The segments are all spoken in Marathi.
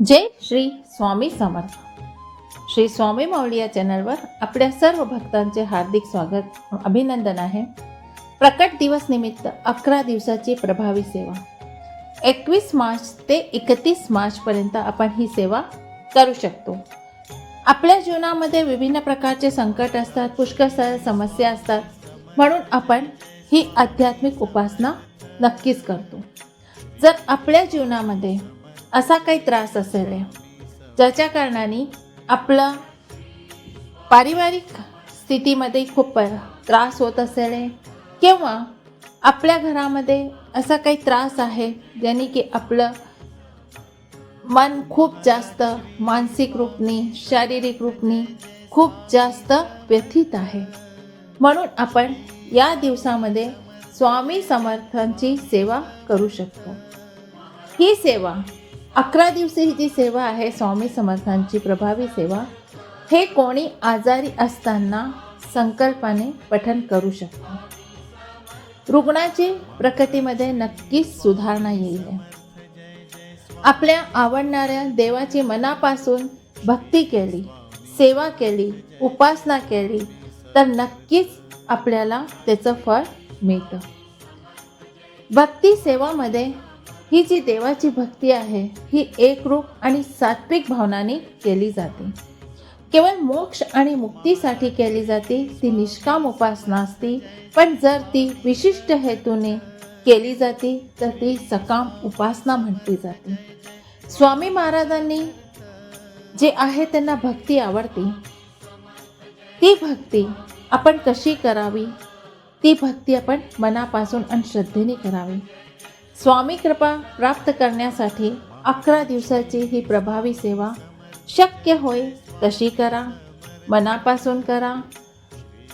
जय श्री स्वामी समर्थ. श्री स्वामी माऊली या चॅनलवर आपल्या सर्व भक्तांचे हार्दिक स्वागत अभिनंदन आहे. प्रकट दिवस निमित्त अकरा दिवसाची प्रभावी सेवा. एकवीस मार्च ते एकतीस मार्चपर्यंत आपण ही सेवा करू शकतो. आपल्या जीवनामध्ये विभिन्न प्रकारचे संकट असतात पुष्कळ समस्या असतात. म्हणून आपण ही आध्यात्मिक उपासना नक्कीच करतो. जर आपल्या जीवनामध्ये असा काही त्रास असेल. ज्याच्या कारणाने आपलं पारिवारिक स्थितीमध्ये खूप त्रास होत असेल. किंवा आपल्या घरामध्ये असा काही त्रास आहे ज्याने की आपलं मन खूप जास्त मानसिक रूपनी शारीरिक रूपनी खूप जास्त व्यथित आहे. म्हणून आपण या दिवसामध्ये स्वामी समर्थांची सेवा करू शकतो. ही सेवा अकरा दिवशी ही जी सेवा आहे स्वामी समर्थांची प्रभावी सेवा हे कोणी आजारी असताना संकल्पाने पठन करू शकतो? रुग्णाची प्रकृतीमध्ये नक्कीच सुधारणा येईल. आपल्या आवडणाऱ्या देवाची मनापासून भक्ती केली सेवा केली उपासना केली तर नक्कीच आपल्याला त्याचं फळ मिळतं. भक्ती सेवामध्ये ही जी देवाची भक्ती आहे ही एकरूप आणि सात्विक भावनाने केली जाते. केवळ मोक्ष आणि मुक्तीसाठी केली जाते ती निष्काम उपासना असते. पण जर ती विशिष्ट हेतूने केली जाते तर ती सकाम उपासना म्हटली जाते. स्वामी महाराजांनी जे आहे त्यांना भक्ती आवडते. ती भक्ती आपण कशी करावी? ती भक्ती आपण मनापासून आणि श्रद्धेने करावी. स्वामी कृपा प्राप्त करण्यासाठी अकरा दिवसाची ही प्रभावी सेवा शक्य होय तशी करा. मनापासून करा.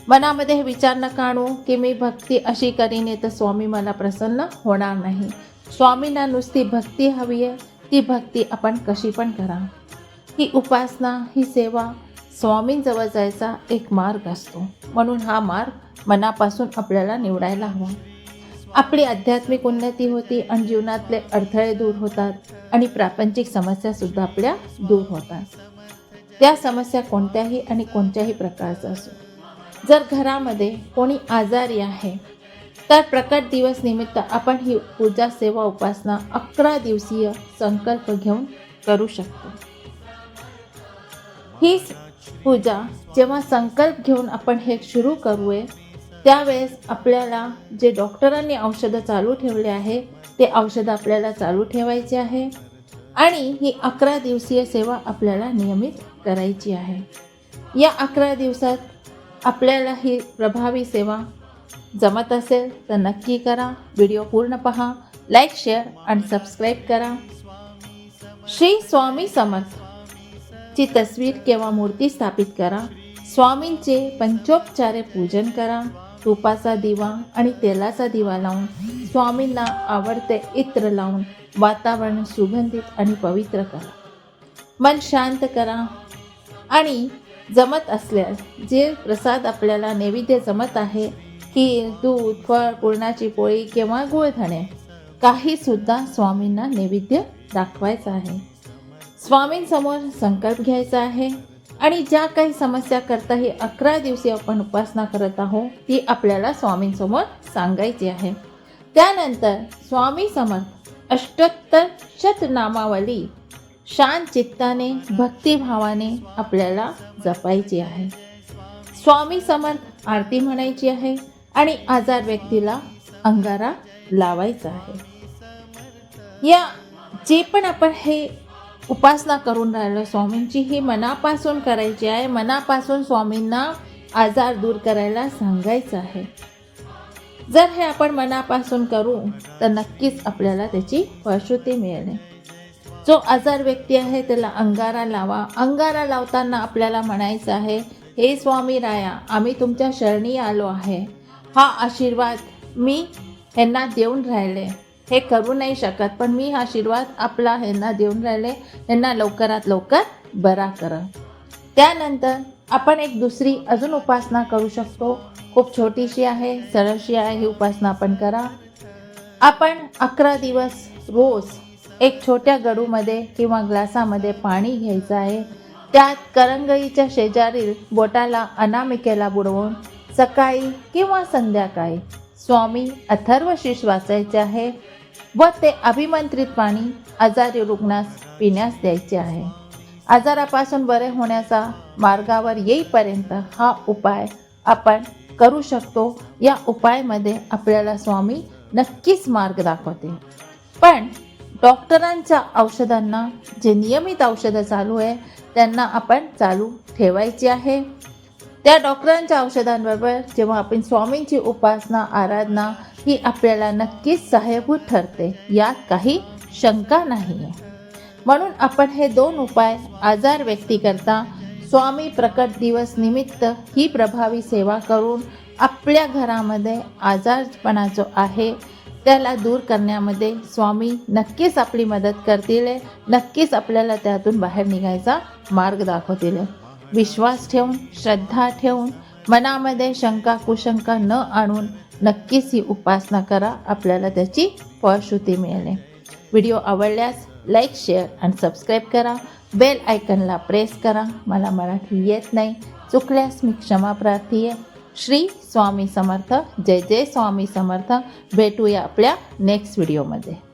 मनामध्ये विचार न काढू की मी भक्ती अशी करीन तर स्वामी मला प्रसन्न होणार नाही. स्वामींना नुसती भक्ती हवी आहे ती भक्ती आपण कशी पण करा. ही उपासना ही सेवा स्वामींजवळ जायचा एक मार्ग असतो. म्हणून हा मार्ग मनापासून आपल्याला निवडायला हवा. आपली आध्यात्मिक उन्नती होती आणि जीवनातले अडथळे दूर होतात आणि प्रापंचिक समस्यासुद्धा आपल्या दूर होतात. त्या समस्या कोणत्याही आणि कोणत्याही प्रकारचा असो. जर घरामध्ये कोणी आजारी आहे तर प्रकट दिवस निमित्त आपण ही पूजा सेवा उपासना अकरा दिवसीय संकल्प घेऊन करू शकतो. ही पूजा जेव्हा संकल्प घेऊन आपण हे सुरू करूये त्यावेळेस आपल्याला जे डॉक्टरांनी औषधं चालू ठेवले आहे ते औषधं आपल्याला चालू ठेवायचे आहे आणि ही अकरा दिवसीय सेवा आपल्याला नियमित करायची आहे. या अकरा दिवसात आपल्याला ही प्रभावी सेवा जमत असेल तर नक्की करा. व्हिडिओ पूर्ण पहा लाईक शेअर आणि सबस्क्राईब करा. श्री स्वामी समर्थ ची तस्वीर किंवा मूर्ती स्थापित करा. स्वामींचे पंचोपचारे पूजन करा. तुपाचा दिवा आणि तेलाचा दिवा लावून स्वामींना आवडते इत्र लावून वातावरण सुगंधित आणि पवित्र करा. मन शांत करा आणि जमत असल्यास जे प्रसाद आपल्याला नैवेद्य जमत आहे की दूध फळ पुरणाची पोळी किंवा गुळधणे काहीसुद्धा स्वामींना नैवेद्य दाखवायचं आहे. स्वामींसमोर संकल्प घ्यायचा आहे आणि ज्या काही समस्या करता हे अकरा दिवशी आपण उपासना करत आहोत ती आपल्याला स्वामींसमोर सांगायची आहे. त्यानंतर स्वामी समर्थ अष्टोत्तर शतनामावली शांत चित्ताने भक्तिभावाने आपल्याला जपायची आहे. स्वामी समर्थ आरती म्हणायची आहे आणि आजार व्यक्तीला अंगारा लावायचा आहे. या जे पण आपण हे उपासना करून राहिलो. स्वामींची ही मनापासून करायची आहे. मनापासून स्वामींना आजार दूर करायला सांगायचं आहे. जर हे आपण मनापासून करू तर नक्कीच आपल्याला त्याची फळश्रुती मिळेल. जो आजार व्यक्ती आहे त्याला अंगारा लावा. अंगारा लावताना आपल्याला म्हणायचं आहे हे स्वामी राया आम्ही तुमच्या शरणी आलो आहे. हा आशीर्वाद मी ह्यांना देऊन राहिले. हे करू नाही शकत. पण मी हा आशीर्वाद आपला ह्यांना देऊन राहिले. ह्यांना लवकरात लवकर बरा करा. त्यानंतर आपण एक दुसरी अजून उपासना करू शकतो. खूप छोटीशी आहे सरळशी आहे ही उपासना आपण करा. आपण अकरा दिवस रोज एक छोट्या गडूमध्ये किंवा ग्लासामध्ये पाणी घ्यायचं आहे. त्यात करंगईच्या शेजारील बोटाला अनामिकेला बुडवून सकाळी किंवा संध्याकाळी स्वामी अथर्व शीष वाचायचे आहे. व ते अभिमंत्रित पाणी आजारी रुग्णास पिण्यास द्यायचे आहे. आजारापासून बरे होण्याचा मार्गावर येईपर्यंत हा उपाय आपण करू शकतो. या उपायामध्ये आपल्याला स्वामी नक्कीच मार्ग दाखवते पण डॉक्टरांच्या औषधांना जे नियमित औषधं चालू आहे त्यांना आपण चालू ठेवायची आहे. त्या डॉक्टरांच्या औषधांबरोबर जेव्हा आपण स्वामींची उपासना आराधना ही आपल्याला नक्कीच सहाय्यभूत ठरते. यात काही शंका नाही आहे म्हणून आपण हे दोन उपाय आजार व्यक्तीकरता स्वामी प्रकट दिवस निमित्त ही प्रभावी सेवा करून आपल्या घरामध्ये आजारपणा जो आहे त्याला दूर करण्यामध्ये स्वामी नक्कीच आपली मदत करतील नक्कीच आपल्याला त्यातून बाहेर निघायचा मार्ग दाखवतील. विश्वास ठेवून श्रद्धा ठेवून मनामध्ये शंका कुशंका न आणून नक्कीच ही उपासना करा आपल्याला त्याची फळश्रुती मिळेल. व्हिडिओ आवडल्यास लाईक शेअर आणि सबस्क्राईब करा. बेल आयकनला प्रेस करा. मला मराठी येत नाही. चुकल्यास मी क्षमा प्रार्थी आहे. श्री स्वामी समर्थ. जय जय स्वामी समर्थ. भेटूया आपल्या नेक्स्ट व्हिडिओमध्ये